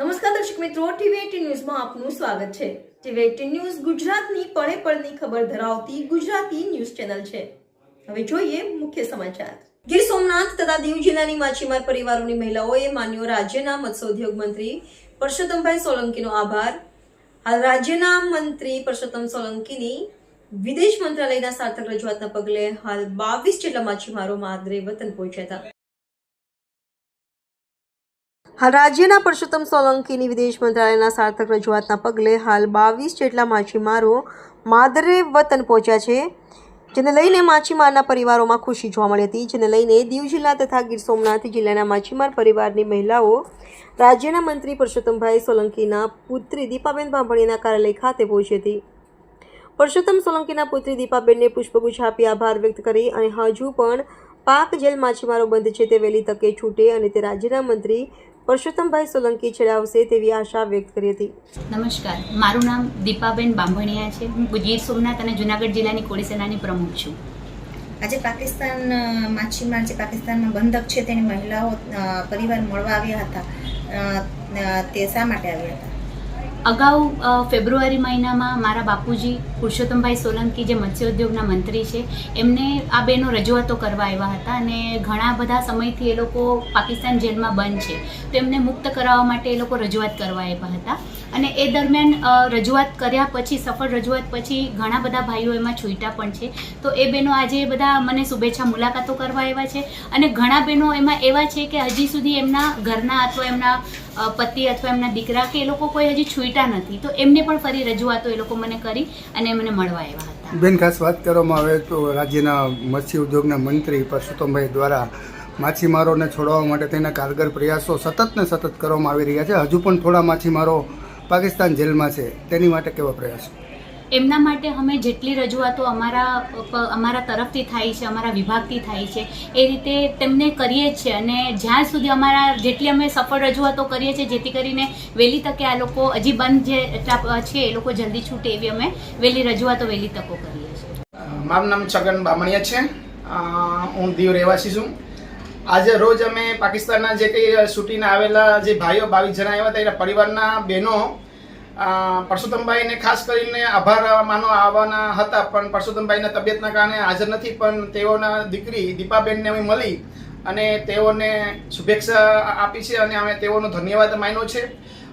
નમસ્કાર દર્શક મિત્રો, ટીવી ન્યૂઝમાં આપનું સ્વાગત છે. ટીવી ન્યૂઝ ગુજરાતની પળે પળની ખબર ધરાવતી ગુજરાતી ન્યૂઝ ચેનલ છે. હવે જોઈએ મુખ્ય સમાચાર. ગીર સોમનાથ તથા દીવ જિલ્લાની માછીમાર પરિવારોની મહિલાઓએ માન્યો રાજ્યના મત્સ્યોદ્યોગ મંત્રી પરસોત્તમભાઈ સોલંકીનો આભાર. હાલ રાજ્યના મંત્રી પરસોત્તમ સોલંકીની વિદેશ મંત્રાલયના સાર્થક રજૂઆતના પગલે હાલ બાવીસ જેટલા માછીમારો માદરે વતન પહોંચ્યા હતા. હાલ રાજ્યના પરસોત્તમ સોલંકીની વિદેશ મંત્રાલયના સાર્થક રજૂઆતના પગલે હાલ બાવીસ જેટલા માછીમારો માદરે વતન પહોંચ્યા છે, જેને લઈને માછીમારના પરિવારોમાં ખુશી જોવા મળી હતી, જેને લઈને દીવ જિલ્લા તથા ગીર સોમનાથ જિલ્લાના માછીમાર પરિવારની મહિલાઓ રાજ્યના મંત્રી પરસોત્તમભાઈ સોલંકીના પુત્રી દીપાબેન બાંભણીના કાર્યાલય ખાતે પહોંચી હતી. પરસોત્તમ સોલંકીના પુત્રી દીપાબેનને પુષ્પગુચ્છ આપી આભાર વ્યક્ત કરી અને હજુ પણ પાક જેલ માછીમારો બંધ છે તે વહેલી તકે છૂટે અને તે રાજ્યના મંત્રી પરસોત્તમભાઈ સોલંકી છેડાવશે તેવી આશા વ્યક્ત કરી હતી. નમસ્કાર. મારું નામ દીપાબેન બાંભણિયા છે. હું ગીર સોમનાથ અને જુનાગઢ જિલ્લાની કોળી સેનાની પ્રમુખ છું. આજે પાકિસ્તાન માછીમાર જે પાકિસ્તાનમાં બંધક છે તેની મહિલાઓ પરિવાર મળવા આવ્યા હતા. તે શા માટે આવ્યા હતા? અગાઉ ફેબ્રુઆરી મહિનામાં મારા બાપુજી પુરુષોત્તમભાઈ સોલંકી જે મત્સ્યોદ્યોગના મંત્રી છે, એમને આ બેનો રજૂઆતો કરવા આવ્યા હતા અને ઘણા બધા સમયથી એ લોકો પાકિસ્તાન જેલમાં બંધ છે. તો એમને મુક્ત કરાવવા માટે એ લોકો રજૂઆત કરવા આવ્યા હતા. અને એ દરમિયાન રજૂઆત કર્યા પછી, સફળ રજૂઆત પછી ઘણા બધા ભાઈઓ એમાં છૂટા પણ છે. તો એ બહેનો આજે બધા મને શુભેચ્છા મુલાકાતો કરવા આવ્યા છે. અને ઘણા બહેનો એમાં એવા છે કે હજી સુધી એમના ઘરના અથવા એમના પતિ અથવા એમના દીકરા કે એ લોકો કોઈ હજી છૂટા નથી. તો એમને પણ ફરી રજૂઆતો એ લોકો મને કરી અને મને મળવા આવ્યા હતા. બેન, ખાસ વાત કરવામાં આવે તો રાજ્યના મત્સ્ય ઉદ્યોગના મંત્રી પરસોત્તમભાઈ દ્વારા માછીમારોને છોડવા માટે તેના કારગર પ્રયાસો સતત ને સતત કરવામાં આવી રહ્યા છે. હજુ પણ થોડા માછીમારો પાકિસ્તાન જેલમાં છે. તેની માટે કેવા પ્રયાસો? એમના માટે અમે જેટલી રજૂઆતો અમારા અમારા તરફથી થાય છે, અમારા વિભાગથી થાય છે, એ રીતે તેમને કરીએ છીએ. અને જ્યાં સુધી અમારા, જેટલી અમે સફળ રજૂઆતો કરીએ છીએ, જેથી કરીને વહેલી તકે આ લોકો, હજી બંધ જે છે, એ લોકો જલ્દી છૂટે એવી અમે વહેલી રજૂઆતો વહેલી તકો કરીએ છીએ. મારું નામ છગન બામણિયા છે. હું દીવ રહેવાસી છું. આજે રોજ અમે પાકિસ્તાનના જે કંઈ શૂટિંગ આવેલા જે ભાઈઓ બાવીસ જણા આવ્યા હતા, એના પરિવારના બહેનો પરસોત્તમભાઈને ખાસ કરીને આભાર માનો આવવાના હતા, પણ પરસોત્તમભાઈના તબિયતના કારણે હાજર નથી, પણ તેઓના દીકરી દીપાબેનને અમે મળી અને તેઓને શુભેચ્છા આપી છે અને અમે તેઓનો ધન્યવાદ માન્યો છે.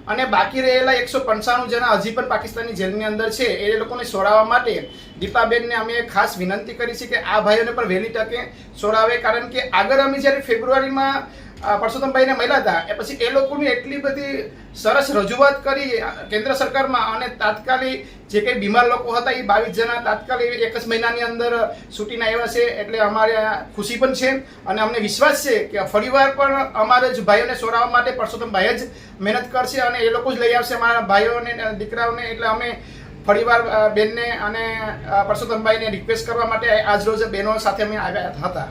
અને બાકી રહેલા એકસો પંચાણું જણા હજી પણ પાકિસ્તાનની જેલની અંદર છે. એ લોકોને છોડાવવા માટે દીપાબેનને અમે ખાસ વિનંતી કરી છે કે આ ભાઈઓને પણ વહેલી તકે છોડાવે, કારણ કે આગળ અમે જ્યારે ફેબ્રુઆરીમાં પરસોત્તમભાઈને મળ્યા હતા. એ પછી એ લોકોની એટલી બધી સરસ રજૂઆત કરી કેન્દ્ર સરકારમાં અને તાત્કાલિક જે કંઈ બીમાર લોકો હતા, એ બાવીસ જણા તાત્કાલિક એક જ મહિનાની અંદર છૂટીને આવ્યા છે. એટલે અમારે ખુશી પણ છે અને અમને વિશ્વાસ છે કે ફરીવાર પણ અમારે જ ભાઈઓને સોરાવવા માટે પરસોત્તમભાઈ જ મહેનત કરશે અને એ લોકો જ લઈ આવશે અમારા ભાઈઓને દીકરાઓને. એટલે અમે ફરીવાર બેનને અને પરસોત્તમભાઈને રિક્વેસ્ટ કરવા માટે આજ રોજ બહેનો સાથે અમે આવ્યા હતા.